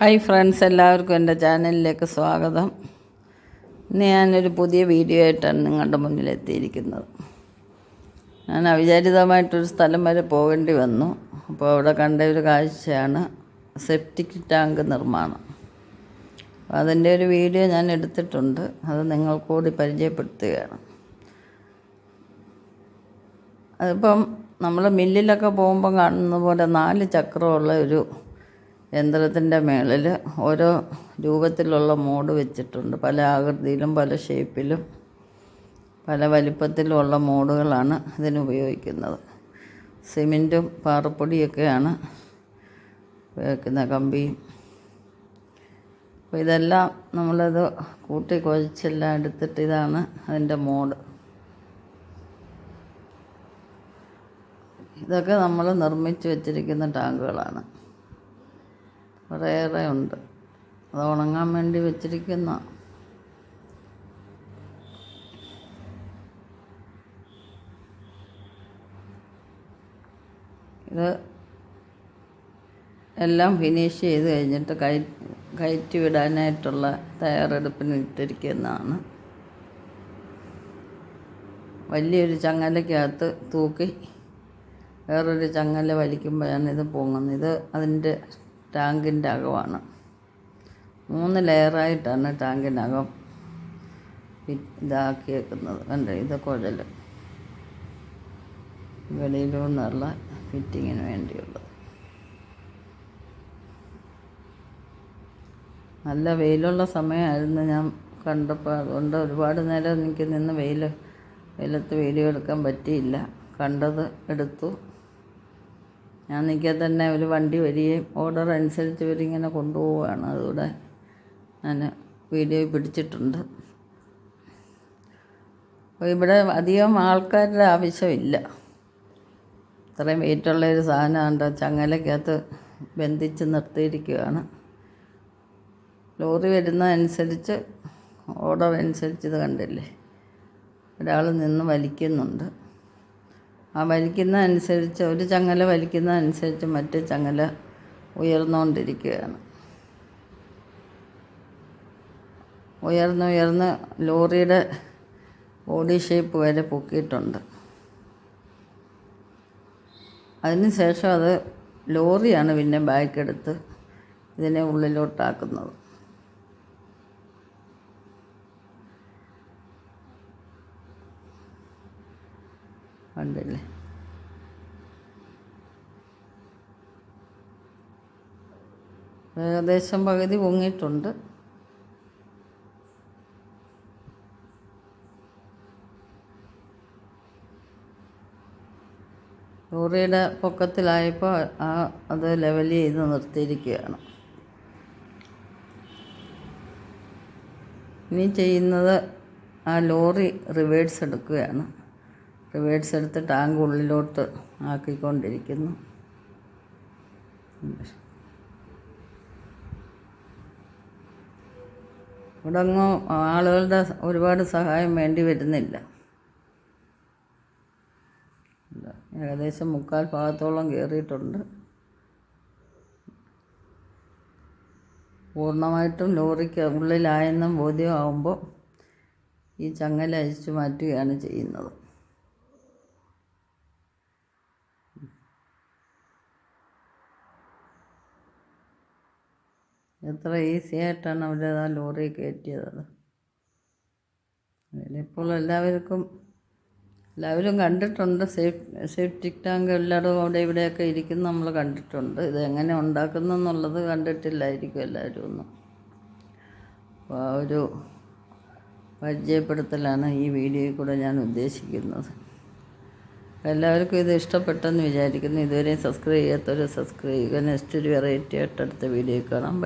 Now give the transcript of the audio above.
Hi friends എല്ലാവർക്കും എന്റെ ചാനലിലേക്ക് സ്വാഗതം. ഇന്ന് ഞാനൊരു പുതിയ വീഡിയോ ആയിട്ടാണ് നിങ്ങളുടെ മുന്നിൽ എത്തിയിരിക്കുന്നത് ഞാൻ അവിചാരിതമായിട്ടൊരു സ്ഥലം വരെ പോകേണ്ടി വന്നു. അപ്പോൾ അവിടെ കണ്ട ഒരു കാഴ്ചയാണ് സെപ്റ്റിക് ടാങ്ക് നിർമ്മാണം. അപ്പോൾ അതിന്റെ ഒരു വീഡിയോ ഞാൻ എടുത്തിട്ടുണ്ട്. അത് നിങ്ങൾക്കൂടി പരിചയപ്പെടുത്തുകയാണ്. അതിപ്പം നമ്മൾ മില്ലിലൊക്കെ പോകുമ്പോൾ കാണുന്ന പോലെ നാല് ചക്രമുള്ള ഒരു യന്ത്രത്തിന്റെ മേളിൽ ഓരോ രൂപത്തിലുള്ള മോഡ് വെച്ചിട്ടുണ്ട്. പല ആകൃതിയിലും പല ഷേപ്പിലും പല വലിപ്പത്തിലുമുള്ള മോഡുകളാണ് ഇതിന് ഉപയോഗിക്കുന്നത്. സിമെന്റും പാറപ്പൊടിയൊക്കെയാണ് ഉപയോഗിക്കുന്ന കമ്പിയും അപ്പോൾ ഇതെല്ലാം നമ്മളത് കൂട്ടി കുഴച്ചെല്ലാം എടുത്തിട്ട് ഇതാണ് അതിന്റെ മോഡ്. ഇതൊക്കെ നമ്മൾ നിർമ്മിച്ചു വെച്ചിരിക്കുന്ന ടാങ്കുകളാണ്. കുറേയേറെ ഉണ്ട്. അത് ഉണങ്ങാൻ വേണ്ടി വെച്ചിരിക്കുന്ന ഇത് എല്ലാം ഫിനിഷ് ചെയ്ത് കഴിഞ്ഞിട്ട് കയ കയറ്റി വിടാനായിട്ടുള്ള തയ്യാറെടുപ്പിന് ഇട്ടിരിക്കുന്നതാണ്. വലിയൊരു ചങ്ങലയ്ക്കകത്ത് തൂക്കി വേറൊരു ചങ്ങല വലിക്കുമ്പോഴാണ് ഇത് പൊങ്ങുന്നത്. ഇത് അതിന്റെ ടാങ്കിന്റെ അകമാണ്. മൂന്ന് ലെയറായിട്ടാണ് ടാങ്കിനകം ഇതാക്കിയേക്കുന്നത്. കണ്ടോ? ഇത് കുഴൽ വെളിയിലൂന്നുള്ള ഫിറ്റിങ്ങിന് വേണ്ടിയുള്ളത്. നല്ല വെയിലുള്ള സമയമായിരുന്നു ഞാൻ കണ്ടപ്പോൾ. അതുകൊണ്ട് ഒരുപാട് നേരം എനിക്ക് നിന്ന് വെയിൽ വെയിലത്ത് വീഡിയോ എടുക്കാൻ പറ്റിയില്ല. കണ്ടത് എടുത്തു. ഞാൻ നിൽക്കാൻ തന്നെ ഒരു വണ്ടി വരികയും ഓർഡർ അനുസരിച്ച് ഇവരിങ്ങനെ കൊണ്ടുപോവുകയാണ്. അതുകൂടെ ഞാൻ വീഡിയോ പിടിച്ചിട്ടുണ്ട്. അപ്പോൾ ഇവിടെ അധികം ആൾക്കാരുടെ ആവശ്യമില്ല. ഇത്രയും വെയിറ്റുള്ള ഒരു സാധനമുണ്ട് ചങ്ങലക്കകത്ത് ബന്ധിച്ച് നിർത്തിയിരിക്കുകയാണ്. ലോറി വരുന്നതനുസരിച്ച് ഓർഡർ അനുസരിച്ച് ഇത് കണ്ടില്ലേ? ഒരാൾ നിന്ന് വലിക്കുന്നുണ്ട്. ആ വലിക്കുന്ന അനുസരിച്ച് ഒരു ചങ്ങല വലിക്കുന്ന അനുസരിച്ച് മറ്റേ ചങ്ങല ഉയർന്നുകൊണ്ടിരിക്കുകയാണ് ഉയർന്നുയർന്ന് ഉയർന്ന് ലോറിയുടെ ബോഡി ഷേപ്പ് വരെ പൊക്കിയിട്ടുണ്ട്. അതിനുശേഷം അത് ലോറിയാണ് പിന്നെ ബാക്കെടുത്ത് ഇതിനെ ഉള്ളിലോട്ടാക്കുന്നത്. കണ്ടില്ലേ ഏകദേശം പകുതി പൊങ്ങിയിട്ടുണ്ട്. ലോറിയുടെ പൊക്കത്തിലായപ്പോൾ ആ അത് ലെവൽ ചെയ്ത് നിർത്തിയിരിക്കുകയാണ്. ഇനി ചെയ്യുന്നത് ആ ലോറി റിവേഴ്സ് എടുക്കുകയാണ്. റിവേഴ്സ് എടുത്ത് ടാങ്ക് ഉള്ളിലോട്ട് ആക്കിക്കൊണ്ടിരിക്കുന്നു. ഇവിടെ അങ്ങ് ആളുകളുടെ ഒരുപാട് സഹായം വേണ്ടി വരുന്നില്ല. ഏകദേശം മുക്കാൽ ഭാഗത്തോളം കയറിയിട്ടുണ്ട് പൂർണമായിട്ടും ലോറിക്ക് ഉള്ളിലായെന്നും ബോധ്യമാകുമ്പോൾ ഈ ചങ്ങല അഴിച്ചു മാറ്റുകയാണ് ചെയ്യുന്നത്. എത്ര ഈസി ആയിട്ടാണ് അവർ ആ ലോറി കയറ്റിയത്. അതിലിപ്പോൾ എല്ലാവർക്കും എല്ലാവരും കണ്ടിട്ടുണ്ട്. സേഫ് സേഫ്റ്റി ടാങ്ക് എല്ലായിടവും അവിടെ ഇവിടെയൊക്കെ ഇരിക്കുന്ന. നമ്മൾ കണ്ടിട്ടുണ്ട്. ഇത് എങ്ങനെ ഉണ്ടാക്കുന്നു എന്നുള്ളത് കണ്ടിട്ടില്ലായിരിക്കും എല്ലാവരും ഒന്നും. അപ്പോൾ ആ ഒരു പരിചയപ്പെടുത്തലാണ് ഈ വീഡിയോയിൽ കൂടെ ഞാൻ ഉദ്ദേശിക്കുന്നത്. എല്ലാവർക്കും ഇത് ഇഷ്ടപ്പെട്ടെന്ന് വിചാരിക്കുന്നു. ഇതുവരെയും സബ്സ്ക്രൈബ് ചെയ്യാത്തവർ സബ്സ്ക്രൈബ് ചെയ്യുക. നെക്സ്റ്റ് ഒരു വെറൈറ്റി ആയിട്ട് അടുത്ത വീഡിയോ കാണാം.